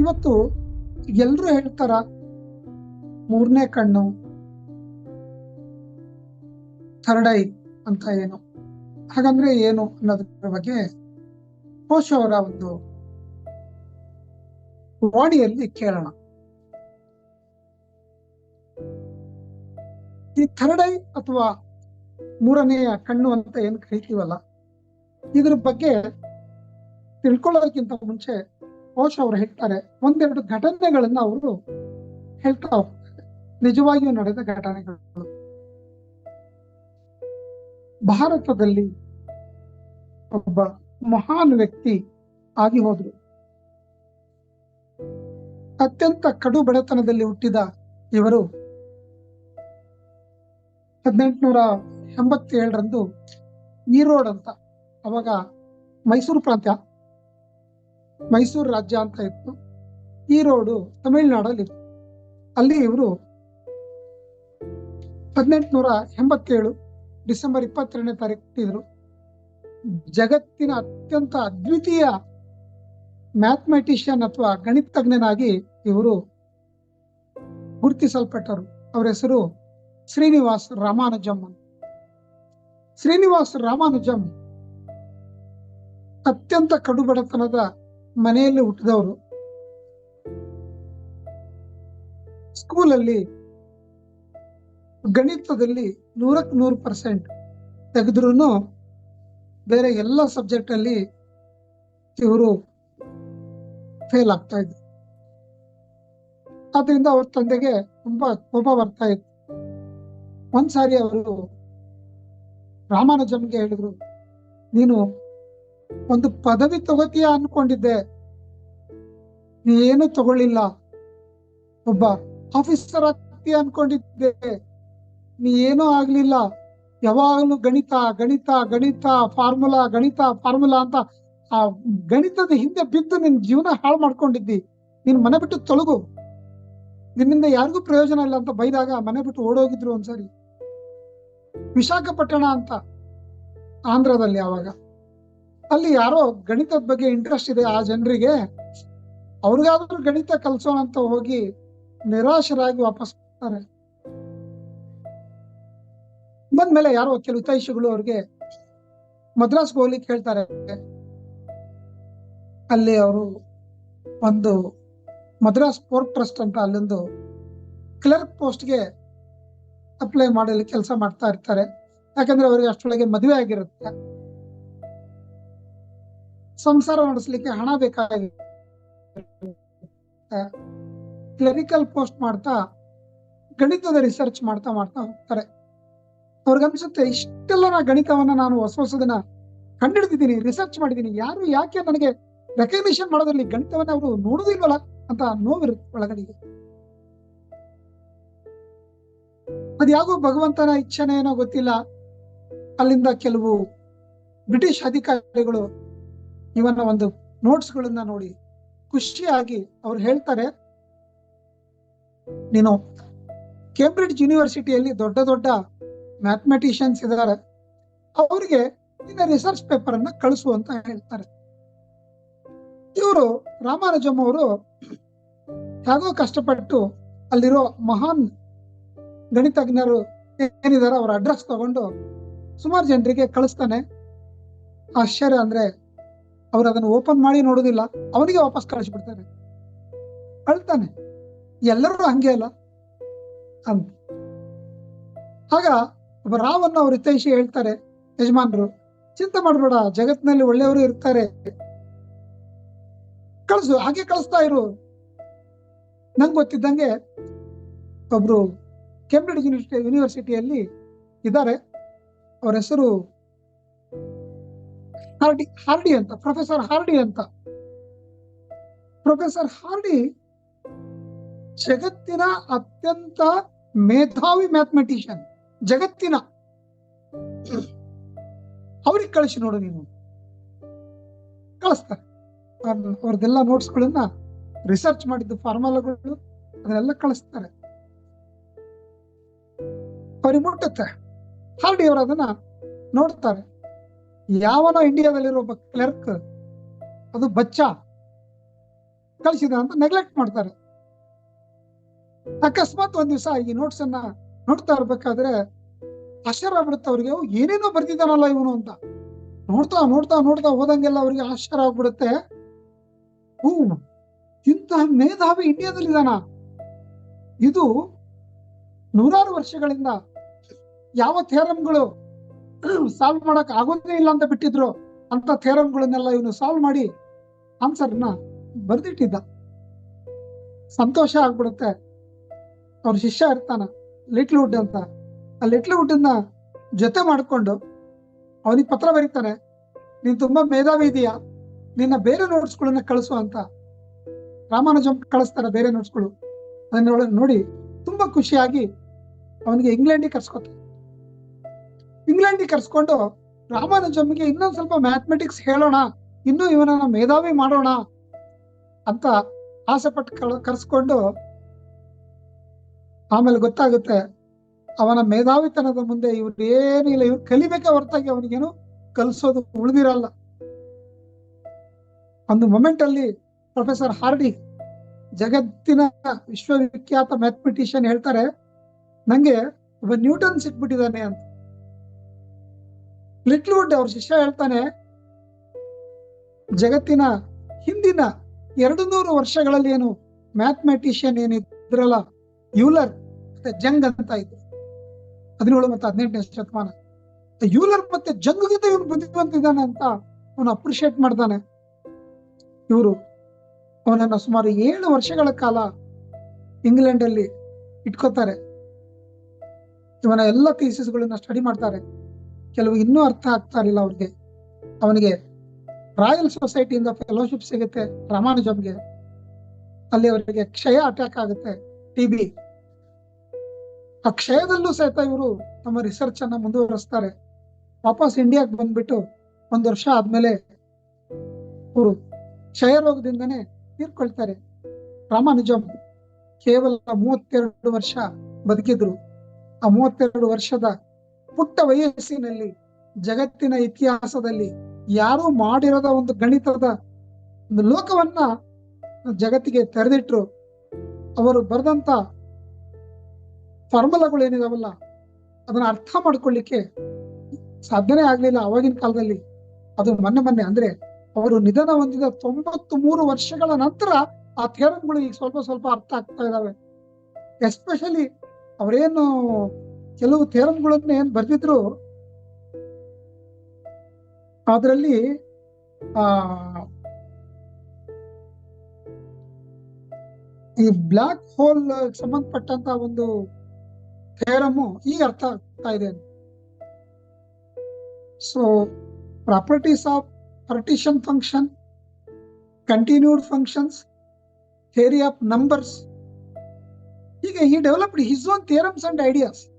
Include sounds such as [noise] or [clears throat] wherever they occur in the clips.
ಇವತ್ತು ಎಲ್ರು ಹೇಳ್ತಾರ, ಮೂರನೇ ಕಣ್ಣು ಥರ್ಡ್ ಐ ಅಂತ ಏನು? ಹಾಗಂದ್ರೆ ಏನು ಅನ್ನೋದ್ರ ಬಗ್ಗೆ ಕೋಶ ಅವರ ಒಂದು ವಾಡಿಯಲ್ಲಿ ಕೇಳೋಣ. ಈ ಥರ್ಡ್ ಐ ಅಥವಾ ಮೂರನೆಯ ಕಣ್ಣು ಅಂತ ಏನ್ ಕರಿತೀವಲ್ಲ, ಇದ್ರ ಬಗ್ಗೆ ತಿಳ್ಕೊಳ್ಳೋದಕ್ಕಿಂತ ಮುಂಚೆ ಕೋಶ ಅವರು ಹೇಳ್ತಾರೆ, ಒಂದೆರಡು ಘಟನೆಗಳನ್ನ ಅವರು ಹೇಳ್ತಾ ಹೋಗ್ತಾರೆ. ನಿಜವಾಗಿಯೂ ನಡೆದ ಘಟನೆಗಳು. ಭಾರತದಲ್ಲಿ ಒಬ್ಬ ಮಹಾನ್ ವ್ಯಕ್ತಿ ಆಗಿ ಹೋದ್ರು. ಅತ್ಯಂತ ಕಡು ಬಡತನದಲ್ಲಿ ಹುಟ್ಟಿದ ಇವರು ಹದಿನೆಂಟುನೂರ ಎಂಬತ್ತೇಳರಂದು ಈರೋಡ್ ಅಂತ, ಅವಾಗ ಮೈಸೂರು ಪ್ರಾಂತ್ಯ ಮೈಸೂರು ರಾಜ್ಯ ಅಂತ ಇತ್ತು. ಈರೋಡು ತಮಿಳುನಾಡಲ್ಲಿ ಇತ್ತು. ಅಲ್ಲಿ ಇವರು ಹದಿನೆಂಟುನೂರ ಎಂಬತ್ತೇಳು ಡಿಸೆಂಬರ್ ಇಪ್ಪತ್ತೆರಡನೇ ತಾರೀಕು ಹುಟ್ಟಿದ್ರು. ಜಗತ್ತಿನ ಅತ್ಯಂತ ಅದ್ವಿತೀಯ ಮ್ಯಾಥಮೆಟಿಷಿಯನ್ ಅಥವಾ ಗಣಿತಜ್ಞನಾಗಿ ಇವರು ಗುರುತಿಸಲ್ಪಟ್ಟರು. ಅವರ ಹೆಸರು ಶ್ರೀನಿವಾಸ್ ರಾಮಾನುಜಂ ಅಂತ. ಶ್ರೀನಿವಾಸ್ ರಾಮಾನುಜಂ ಅತ್ಯಂತ ಕಡುಬಡತನದ ಮನೆಯಲ್ಲಿ ಹುಟ್ಟಿದವರು. ಸ್ಕೂಲಲ್ಲಿ ಗಣಿತದಲ್ಲಿ ನೂರಕ್ಕೆ ನೂರು ಪರ್ಸೆಂಟ್ ತೆಗೆದ್ರು ಬೇರೆ ಎಲ್ಲ ಸಬ್ಜೆಕ್ಟ್ ಅಲ್ಲಿ ಇವರು ಫೇಲ್ ಆಗ್ತಾ ಇದ್ರು. ಆದ್ರಿಂದ ಅವ್ರ ತಂದೆಗೆ ತುಂಬಾ ಕೋಪ ಬರ್ತಾ ಇತ್ತು. ಒಂದ್ಸಾರಿ ಅವರು ರಾಮಾನುಜಮ್ಗೆ ಹೇಳಿದ್ರು, ನೀನು ಒಂದು ಪದವಿ ತಗೋತೀಯ ಅನ್ಕೊಂಡಿದ್ದೆ. ನೀ ಏನು ತಗೊಳ್ಳಿಲ್ಲ. ಒಬ್ಬ ಆಫೀಸರ್ ಆಗ್ತೀಯ ಅನ್ಕೊಂಡಿದ್ದೆ. ನೀ ಏನೂ ಆಗ್ಲಿಲ್ಲ. ಯಾವಾಗಲೂ ಗಣಿತ ಗಣಿತ ಗಣಿತ, ಫಾರ್ಮುಲಾ ಗಣಿತ, ಫಾರ್ಮುಲಾ ಅಂತ ಆ ಗಣಿತದ ಹಿಂದೆ ಬಿದ್ದು ನಿನ್ ಜೀವನ ಹಾಳು ಮಾಡ್ಕೊಂಡಿದ್ದಿ. ನೀನ್ ಮನೆ ಬಿಟ್ಟು ತೊಳಗು ನಿನ್ನಿಂದ ಯಾರಿಗೂ ಪ್ರಯೋಜನ ಇಲ್ಲ ಅಂತ ಬೈದಾಗ ಮನೆ ಬಿಟ್ಟು ಓಡೋಗಿದ್ರು ಒಂದ್ಸರಿ. ವಿಶಾಖಪಟ್ಟಣ ಅಂತ ಆಂಧ್ರದಲ್ಲಿ ಆವಾಗ. ಅಲ್ಲಿ ಯಾರೋ ಗಣಿತದ ಬಗ್ಗೆ ಇಂಟ್ರೆಸ್ಟ್ ಇದೆ ಆ ಜನರಿಗೆ. ಅವ್ರಿಗಾದ್ರೂ ಗಣಿತ ಕಲ್ಸೋಣ ಅಂತ ಹೋಗಿ ನಿರಾಶರಾಗಿ ವಾಪಸ್ ಬರ್ತಾರೆ. ಬಂದ್ಮೇಲೆ ಯಾರೋ ಕೆಲವು ಹಿತೈಷಿಗಳು ಅವ್ರಿಗೆ ಮದ್ರಾಸ್ ಹೋಗ್ಲಿಕ್ಕೆ ಹೇಳ್ತಾರೆ. ಅಲ್ಲಿ ಅವರು ಒಂದು ಮದ್ರಾಸ್ ಪೋರ್ಟ್ ಟ್ರಸ್ಟ್ ಅಂತ ಅಲ್ಲೊಂದು ಕ್ಲರ್ಕ್ ಪೋಸ್ಟ್ಗೆ ಅಪ್ಲೈ ಮಾಡಲು ಕೆಲಸ ಮಾಡ್ತಾ ಇರ್ತಾರೆ. ಯಾಕಂದ್ರೆ ಅವರಿಗೆ ಅಷ್ಟೊಳಗೆ ಮದುವೆ ಆಗಿರುತ್ತೆ. ಸಂಸಾರ ನಡೆಸಲಿಕ್ಕೆ ಹಣ ಬೇಕಾಗಿದೆ ಕ್ಲರಿಕಲ್ ಪೋಸ್ಟ್ ಮಾಡ್ತಾ, ಗಣಿತದ ರಿಸರ್ಚ್ ಮಾಡ್ತಾ ಮಾಡ್ತಾ ಹೋಗ್ತಾರೆ. ಅವ್ರಿಗನ್ಸುತ್ತೆ, ಇಷ್ಟೆಲ್ಲ ನಾ ಗಣಿತವನ್ನ ನಾನು ಹೊಸ ಹೊಸದನ್ನ ಕಂಡಿಡ್ದಿದ್ದೀನಿ ರಿಸರ್ಚ್ ಮಾಡಿದ್ದೀನಿ. ಯಾರು ಯಾಕೆ ನನಗೆ ರೆಕಗ್ನಿಷನ್ ಮಾಡೋದ್ರಲ್ಲಿ ಗಣಿತವನ್ನ ಅವರು ನೋಡುದಿಲ್ವಲ್ಲ ಅಂತ ನೋವಿರುತ್ತೆ ಒಳಗಡೆಗೆ. ಅದ್ಯಾಗೋ ಭಗವಂತನ ಇಚ್ಛೆನೇ ಏನೋ ಗೊತ್ತಿಲ್ಲ. ಅಲ್ಲಿಂದ ಕೆಲವು ಬ್ರಿಟಿಷ್ ಅಧಿಕಾರಿಗಳು ಇವನ ಒಂದು ನೋಟ್ಸ್ ಗಳನ್ನ ನೋಡಿ ಖುಷಿಯಾಗಿ ಅವ್ರು ಹೇಳ್ತಾರೆ, ನೀನು ಕೇಂಬ್ರಿಡ್ಜ್ ಯೂನಿವರ್ಸಿಟಿಯಲ್ಲಿ ದೊಡ್ಡ ದೊಡ್ಡ ಮ್ಯಾಥಮೆಟಿಷಿಯನ್ಸ್ ಇದ್ದಾರೆ, ಅವರಿಗೆ ನಿನ್ನ ರಿಸರ್ಚ್ ಪೇಪರ್ ಅನ್ನ ಕಳಿಸು ಅಂತ ಹೇಳ್ತಾರೆ. ಇವರು ರಾಮಾನುಜಮ್ಮ ಅವರು ಹೇಗೋ ಕಷ್ಟಪಟ್ಟು ಅಲ್ಲಿರೋ ಮಹಾನ್ ಗಣಿತಜ್ಞರು ಏನಿದ್ದಾರೆ ಅವರ ಅಡ್ರೆಸ್ ತಗೊಂಡು ಸುಮಾರು ಜನರಿಗೆ ಕಳಿಸ್ತಾನೆ. ಆಶ್ಚರ್ಯ ಅಂದ್ರೆ ಅವ್ರು ಅದನ್ನ ಓಪನ್ ಮಾಡಿ ನೋಡೋದಿಲ್ಲ ಅವನಿಗೆ ವಾಪಸ್ ಕಳಿಸ್ಬಿಡ್ತಾರೆ ಅಳ್ತಾನೆ. ಎಲ್ಲರೂ ಹಂಗೆ ಅಲ್ಲ? ಅಂತ ಆಗ ಒಬ್ಬ ರಾವನ್ನ ಅವ್ರ ಹಿತೈಷಿ ಹೇಳ್ತಾರೆ, ಯಜಮಾನ್ರು, ಚಿಂತೆ ಮಾಡಬೇಡ, ಜಗತ್ತಿನಲ್ಲಿ ಒಳ್ಳೆಯವರು ಇರ್ತಾರೆ. ಕಳಿಸು, ಹಾಗೆ ಕಳಿಸ್ತಾ ಇರು. ನಂಗೆ ಗೊತ್ತಿದ್ದಂಗೆ ಒಬ್ರು ಕೇಂಬ್ರಿಡ್ಜ್ ಯೂನಿವರ್ಸಿಟಿ ಯೂನಿವರ್ಸಿಟಿಯಲ್ಲಿ ಇದ್ದಾರೆ. ಅವ್ರ ಹೆಸರು ಹಾರ್ಡಿ ಹಾರ್ಡಿ ಅಂತ, ಪ್ರೊಫೆಸರ್ ಹಾರ್ಡಿ ಅಂತ. ಪ್ರೊಫೆಸರ್ ಹಾರ್ಡಿ ಜಗತ್ತಿನ ಅತ್ಯಂತ ಮೇಧಾವಿ ಮ್ಯಾಥಮೆಟಿಷಿಯನ್. ಜಗತ್ತಿನ. ಅವ್ರಿಗೆ ಕಳಿಸಿ ನೋಡು ನೀನು. ಕಳಿಸ್ತಾರೆ. ಅವ್ರ್- ಅವ್ರದ್ದೆಲ್ಲ ನೋಟ್ಸ್ಗಳನ್ನ ರಿಸರ್ಚ್ ಮಾಡಿದ್ದು ಫಾರ್ಮುಲಾಗಳು, ಅದನ್ನೆಲ್ಲ ಕಳಿಸ್ತಾರೆ. ಅವ್ರಿಗೆ ಮುಟ್ಟುತ್ತೆ ಹಾರ್ಡಿ ಅವರು ಅದನ್ನ ನೋಡ್ತಾರೆ. ಯಾವನೋ ಇಂಡಿಯಾದಲ್ಲಿರೋ ಒಬ್ಬ ಕ್ಲರ್ಕ್ ಅದು ಬಚ್ಚ ಕಳಿಸಿದ ಅಂತ ನೆಗ್ಲೆಕ್ಟ್ ಮಾಡ್ತಾರೆ. ಅಕಸ್ಮಾತ್ ಒಂದ್ ದಿವಸ ಈ ನೋಟ್ಸ್ ಅನ್ನ ನೋಡ್ತಾ ಇರ್ಬೇಕಾದ್ರೆ ಆಶ್ಚರ್ಯ ಆಗ್ಬಿಡುತ್ತೆ ಅವ್ರಿಗೆ "ಓ, ಏನೇನೋ ಬರ್ತಿದ್ದಾನಲ್ಲ ಇವನು ಅಂತ. ನೋಡ್ತಾ ನೋಡ್ತಾ ನೋಡ್ತಾ ಹೋದಂಗೆಲ್ಲ ಅವ್ರಿಗೆ ಆಶ್ಚರ್ಯ ಆಗ್ಬಿಡುತ್ತೆ. ಹೂ ಇಂತಹ ಮೇಧಾವಿ ಇಂಡಿಯಾದಲ್ಲಿದ್ದಾನ? ಇದು ನೂರಾರು ವರ್ಷಗಳಿಂದ ಯಾವ ಥೇರಮ್ಗಳು [clears throat] ಸಾಲ್ವ್ ಮಾಡಕ್ ಆಗೋದೇ ಇಲ್ಲ ಅಂತ ಬಿಟ್ಟಿದ್ರು ಅಂತ ಥೇರಮ್ಗಳನ್ನೆಲ್ಲ ಇವನು ಸಾಲ್ವ್ ಮಾಡಿ ಆನ್ಸರ್ನ ಬರೆದಿಟ್ಟಿದ್ದ. ಸಂತೋಷ ಆಗ್ಬಿಡುತ್ತೆ. ಅವ್ರ ಶಿಷ್ಯ ಇರ್ತಾನ ಲಿಟ್ಲ್ ವುಡ್ ಅಂತ. ಆ ಲಿಟ್ಲ್ ವುಡ್ ಅನ್ನ ಜೊತೆ ಮಾಡಿಕೊಂಡು ಅವನಿಗೆ ಪತ್ರ ಬರೀತಾನೆ, ನೀನ್ ತುಂಬಾ ಮೇಧಾವಿ ಇದೆಯಾ? ನಿನ್ನ ಬೇರೆ ನೋಟ್ಸ್ಗಳನ್ನ ಕಳಿಸು ಅಂತ. ರಾಮಾನುಜಂ ಕಳಿಸ್ತಾರೆ ಬೇರೆ ನೋಟ್ಸ್ಗಳು ಅದನ್ನ ನೋಡಿ ತುಂಬಾ ಖುಷಿಯಾಗಿ ಅವನಿಗೆ ಇಂಗ್ಲೆಂಡಿಗೆ ಕರ್ಸ್ಕೊತಾರೆ ಇಂಗ್ಲೆಂಡಿಗೆ ಕರ್ಸ್ಕೊಂಡು ರಾಮಾನುಜಮ್ಗೆ ಇನ್ನೊಂದ್ ಸ್ವಲ್ಪ ಮ್ಯಾಥಮೆಟಿಕ್ಸ್ ಹೇಳೋಣ, ಇನ್ನೂ ಇವನನ್ನ ಮೇಧಾವಿ ಮಾಡೋಣ ಅಂತ ಆಸೆ ಪಟ್ಟು ಕರ್ಸ್ಕೊಂಡು ಆಮೇಲೆ ಗೊತ್ತಾಗುತ್ತೆ ಅವನ ಮೇಧಾವಿತನದ ಮುಂದೆ ಇವ್ರು ಏನು ಇಲ್ಲ, ಇವ್ರು ಕಲಿಬೇಕೆ ಹೊರತಾಗಿ ಅವನಿಗೇನು ಕಲಿಸೋದು ಉಳಿದಿರಲ್ಲ. ಒಂದು ಮೊಮೆಂಟ್ ಅಲ್ಲಿ ಪ್ರೊಫೆಸರ್ ಹಾರ್ಡಿ ಜಗತ್ತಿನ ವಿಶ್ವವಿಖ್ಯಾತ ಮ್ಯಾಥಮೆಟಿಷಿಯನ್ ಹೇಳ್ತಾರೆ, ನಂಗೆ ಒಬ್ಬ ನ್ಯೂಟನ್ ಸಿಕ್ಬಿಟ್ಟಿದ್ದಾನೆ ಅಂತ. ಲಿಟ್ಲ್ ವುಡ್ ಅವ್ರ ಶಿಷ್ಯ ಹೇಳ್ತಾನೆ, ಜಗತ್ತಿನ ಹಿಂದಿನ ಎರಡು ನೂರು ವರ್ಷಗಳಲ್ಲಿ ಏನು ಮ್ಯಾಥಮೆಟಿಷಿಯನ್ ಏನಿದ್ರಲ್ಲ, ಯೂಲರ್ ಮತ್ತೆ ಜಂಗ್ ಅಂತ ಇದ್ರು. ಹದಿನೇಳು ಮತ್ತೆ ಹದಿನೆಂಟನೇ ಶತಮಾನ. ಯೂಲರ್ ಮತ್ತೆ ಜಂಗ್ಗಿಂತ ಇವನು ಬುದ್ಧಿವಂತಿದ್ದಾನೆ ಅಂತ ಅವನು ಅಪ್ರಿಶಿಯೇಟ್ ಮಾಡ್ತಾನೆ. ಇವರು ಅವನನ್ನ ಸುಮಾರು ಏಳು ವರ್ಷಗಳ ಕಾಲ ಇಂಗ್ಲೆಂಡ್ ಅಲ್ಲಿ ಇಟ್ಕೋತಾರೆ. ಇವನ ಎಲ್ಲ ಥೀಸಿಸ್ಗಳನ್ನ ಸ್ಟಡಿ ಮಾಡ್ತಾರೆ. ಕೆಲವು ಇನ್ನೂ ಅರ್ಥ ಆಗ್ತಾ ಇರಲಿಲ್ಲ ಅವ್ರಿಗೆ. ಅವನಿಗೆ ರಾಯಲ್ ಸೊಸೈಟಿಯಿಂದ ಫೆಲೋಶಿಪ್ ಸಿಗುತ್ತೆ ರಾಮಾನುಜಮ್ಗೆ ಅಲ್ಲಿ ಅವರಿಗೆ ಕ್ಷಯ ಅಟ್ಯಾಕ್ ಆಗುತ್ತೆ ಟಿ ಬಿ ಆ ಕ್ಷಯದಲ್ಲೂ ಸಹಿತ ಇವರು ತಮ್ಮ ರಿಸರ್ಚ್ ಅನ್ನ ಮುಂದುವರಿಸ್ತಾರೆ. ವಾಪಸ್ ಇಂಡಿಯಾಗೆ ಬಂದ್ಬಿಟ್ಟು ಒಂದು ವರ್ಷ ಆದ್ಮೇಲೆ ಅವರು ಕ್ಷಯ ರೋಗದಿಂದನೇ ತೀರ್ಕೊಳ್ತಾರೆ. ರಾಮಾನುಜಮ್ ಕೇವಲ ಮೂವತ್ತೆರಡು ವರ್ಷ ಬದುಕಿದ್ರು. ಆ ಮೂವತ್ತೆರಡು ವರ್ಷದ ಪುಟ್ಟ ವಯಸ್ಸಿನಲ್ಲಿ, ಜಗತ್ತಿನ ಇತಿಹಾಸದಲ್ಲಿ ಯಾರೂ ಮಾಡಿರದ ಒಂದು ಗಣಿತದ ಒಂದು ಲೋಕವನ್ನ ಜಗತ್ತಿಗೆ ತೆರೆದಿಟ್ರು. ಅವರು ಬರೆದಂತ ಫಾರ್ಮುಲಾಗಳು ಏನಿದಾವಲ್ಲ ಅದನ್ನ ಅರ್ಥ ಮಾಡ್ಕೊಳ್ಳಿಕ್ಕೆ ಸಾಧ್ಯನೇ ಆಗ್ಲಿಲ್ಲ ಅವಾಗಿನ ಕಾಲದಲ್ಲಿ. ಅದು ಮೊನ್ನೆ ಮೊನ್ನೆ ಅಂದ್ರೆ ಅವರು ನಿಧನ ಹೊಂದಿದ ತೊಂಬತ್ತು ಮೂರು ವರ್ಷಗಳ ನಂತರ ಆ ಥೇರಂಗಳು ಈಗ ಸ್ವಲ್ಪ ಸ್ವಲ್ಪ ಅರ್ಥ ಆಗ್ತಾ ಇದಾವೆ. ಎಸ್ಪೆಷಲಿ ಅವರೇನು ಕೆಲವು ಥೇರಮ್ಗಳನ್ನ ಏನ್ ಬರ್ದಿದ್ರು. ಅದರಲ್ಲಿ, ಆ, ಈ ಬ್ಲಾಕ್ ಹೋಲ್ ಸಂಬಂಧಪಟ್ಟಂತ ಒಂದು ಥೇರಮು ಈ ಅರ್ಥ ಆಗ್ತಾ ಇದೆ. So properties of partition function continued functions theory of numbers ಈಗ he developed his own theorems and ideas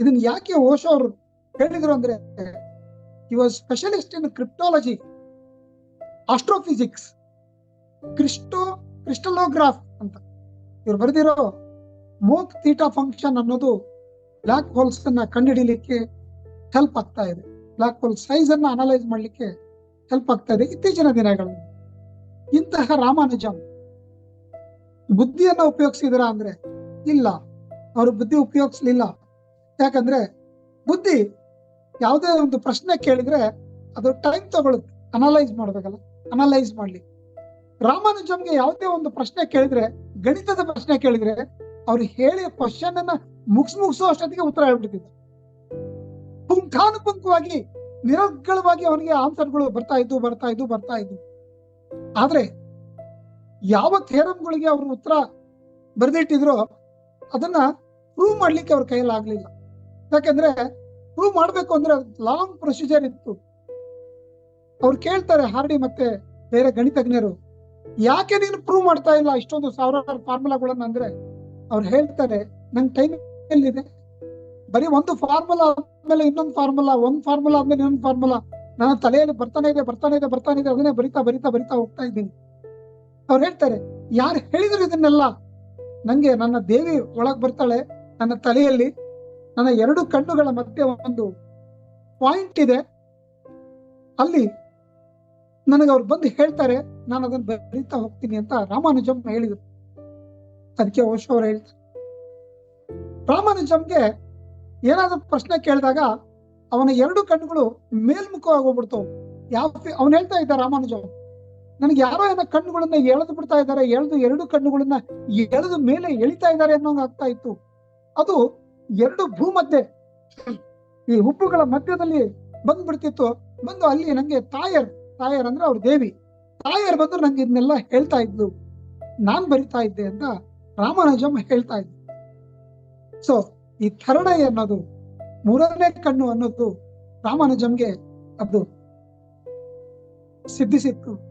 ಇದನ್ನ ಯಾಕೆ ಓಶೋ ಅವರು ಹೇಳಿದ್ರು ಅಂದ್ರೆ, he specialist in cryptology astrophysics ಕ್ರಿಸ್ಟೋ crystallograph ಅಂತ. ಇವ್ರು ಬರೆದಿರೋ ಮೋಕ್ ಥೀಟಾ ಫಂಕ್ಷನ್ ಅನ್ನೋದು ಬ್ಲಾಕ್ ಹೋಲ್ಸ್ ಅನ್ನ ಕಂಡುಹಿಡಿಯಲಿಕ್ಕೆ ಹೆಲ್ಪ್ ಆಗ್ತಾ ಇದೆ. ಬ್ಲಾಕ್ ಹೋಲ್ ಸೈಜ್ ಅನ್ನ ಅನಲೈಸ್ ಮಾಡ್ಲಿಕ್ಕೆ ಹೆಲ್ಪ್ ಆಗ್ತಾ ಇದೆ ಇತ್ತೀಚಿನ ದಿನಗಳಲ್ಲಿ. ಇಂತಹ ರಾಮಾನುಜಂ ಬುದ್ಧಿಯನ್ನ ಉಪಯೋಗಿಸಿದ್ರ ಅಂದ್ರೆ ಇಲ್ಲ. ಅವರು ಬುದ್ಧಿ ಉಪಯೋಗಿಸ್ಲಿಲ್ಲ. ಯಾಕಂದ್ರೆ ಬುದ್ಧಿ ಯಾವುದೇ ಒಂದು ಪ್ರಶ್ನೆ ಕೇಳಿದ್ರೆ ಅದು ಟೈಮ್ ತಗೊಳುತ್ತೆ. ಅನಲೈಸ್ ಮಾಡ್ಬೇಕಲ್ಲ. ಅನಲೈಸ್ ಮಾಡ್ಲಿ. ರಾಮಾನುಜಂಗೆ ಯಾವುದೇ ಒಂದು ಪ್ರಶ್ನೆ ಕೇಳಿದ್ರೆ, ಗಣಿತದ ಪ್ರಶ್ನೆ ಕೇಳಿದ್ರೆ, ಅವ್ರು ಹೇಳಿ ಕ್ವಶನ್ ಅನ್ನ ಮುಗಿಸ್ ಮುಗಿಸೋ ಅಷ್ಟೊತ್ತಿಗೆ ಉತ್ತರ ಹೇಳ್ಬಿಡ್ತಿದ್ದ ಪುಂಖಾನುಪುಂಖವಾಗಿ ನಿರರ್ಗಳವಾಗಿ ಅವನಿಗೆ ಆನ್ಸರ್ಗಳು ಬರ್ತಾ ಇದ್ದು ಬರ್ತಾ ಇದ್ದು ಬರ್ತಾ ಇದ್ದು ಆದ್ರೆ ಯಾವ ಥೇರಂಗಳಿಗೆ ಅವರು ಉತ್ತರ ಬರೆದಿಟ್ಟಿದ್ರು, ಅದನ್ನ ಪ್ರೂವ್ ಮಾಡ್ಲಿಕ್ಕೆ ಅವ್ರ ಕೈಯಲ್ಲಿ ಆಗ್ಲಿಲ್ಲ. ಯಾಕಂದ್ರೆ ಪ್ರೂವ್ ಮಾಡ್ಬೇಕು ಅಂದ್ರೆ ಲಾಂಗ್ ಪ್ರೊಸೀಜರ್ ಇತ್ತು. ಅವ್ರು ಕೇಳ್ತಾರೆ, ಹಾರ್ಡಿ ಮತ್ತೆ ಬೇರೆ ಗಣಿತಜ್ಞರು, ಯಾಕೆ ನೀನು ಪ್ರೂವ್ ಮಾಡ್ತಾ ಇಲ್ಲ ಇಷ್ಟೊಂದು ಸಾವಿರಾರು ಫಾರ್ಮುಲಾಗಳನ್ನ ಅಂದ್ರೆ ಅವ್ರು ಹೇಳ್ತಾರೆ, ನಂಗೆ ಟೈಮ್ ಎಲ್ಲಿದೆ? ಬರೀ ಒಂದು ಫಾರ್ಮುಲಾ ಆದ್ಮೇಲೆ ಇನ್ನೊಂದು ಫಾರ್ಮುಲಾ ಒಂದ್ ಫಾರ್ಮುಲಾ ಆದ್ಮೇಲೆ ಇನ್ನೊಂದು ಫಾರ್ಮುಲಾ ನನ್ನ ತಲೆಯಲ್ಲಿ ಬರ್ತಾನೆ ಇದೆ ಬರ್ತಾನೆ ಇದೆ ಬರ್ತಾನೆ ಇದೆ, ಅದನ್ನೇ ಬರಿತಾ ಬರಿತಾ ಬರಿತಾ ಹೋಗ್ತಾ ಇದ್ದೀನಿ. ಅವ್ರು ಹೇಳ್ತಾರೆ, ಯಾರು ಹೇಳಿದ್ರು ಇದನ್ನೆಲ್ಲ? ನಂಗೆ ನನ್ನ ದೇವಿ ಒಳಗ್ ಬರ್ತಾಳೆ, ನನ್ನ ತಲೆಯಲ್ಲಿ ನನ್ನ ಎರಡು ಕಣ್ಣುಗಳ ಮಧ್ಯೆ ಒಂದು ಪಾಯಿಂಟ್ ಇದೆ. ಅಲ್ಲಿ ನನಗೆ ಅವ್ರು ಬಂದು ಹೇಳ್ತಾರೆ, ನಾನು ಅದನ್ನ ಬರೀತಾ ಹೋಗ್ತೀನಿ ಅಂತ ರಾಮಾನುಜಮ್ ಹೇಳಿದ್ರು. ಅದಕ್ಕೆ ಓಶೋ ಅವ್ರು ಹೇಳ್ತಾರೆ. ರಾಮಾನುಜಮ್ಗೆ ಏನಾದ್ರೂ ಪ್ರಶ್ನೆ ಕೇಳಿದಾಗ ಅವನ ಎರಡು ಕಣ್ಣುಗಳು ಮೇಲ್ಮುಖವಾಗಿ ಹೋಗ್ಬಿಡ್ತಾವ್ ಯಾವ ಅವನು ಹೇಳ್ತಾ ಇದ್ದ ರಾಮಾನುಜಮ್ ನನಗೆ ಯಾರೋ ಏನೋ ಕಣ್ಣುಗಳನ್ನ ಎಳೆದು ಬಿಡ್ತಾ ಇದ್ದಾರೆ, ಎಳೆದು ಎರಡು ಕಣ್ಣುಗಳನ್ನ ಎಳೆದು ಮೇಲೆ ಎಳಿತಾ ಇದ್ದಾರೆ ಅನ್ನೋಂಗ ಆಗ್ತಾ ಇತ್ತು. ಅದು ಎರಡು ಭೂಮಧ್ಯೆ ಈ ಹುಬ್ಬುಗಳ ಮಧ್ಯದಲ್ಲಿ ಬಂದ್ಬಿಡ್ತಿತ್ತು. ಬಂದು ಅಲ್ಲಿ ನಂಗೆ ತಾಯರ್ ತಾಯರ್ ಅಂದ್ರೆ ಅವ್ರ ದೇವಿ. ತಾಯರ್ ಬಂದು ನಂಗೆ ಇದನ್ನೆಲ್ಲ ಹೇಳ್ತಾ ಇದ್ಲು. ನಾನ್ ಬರಿತಾ ಇದ್ದೆ ಅಂತ ರಾಮಾನುಜಂ ಹೇಳ್ತಾ ಇದ್ದೆ ಸೊ ಈ ತರಣ ಅನ್ನೋದು, ಮೂರನೇ ಕಣ್ಣು ಅನ್ನೋದು ರಾಮಾನುಜಂಗೆ ಅದು ಸಿದ್ಧಿಸಿತ್ತು.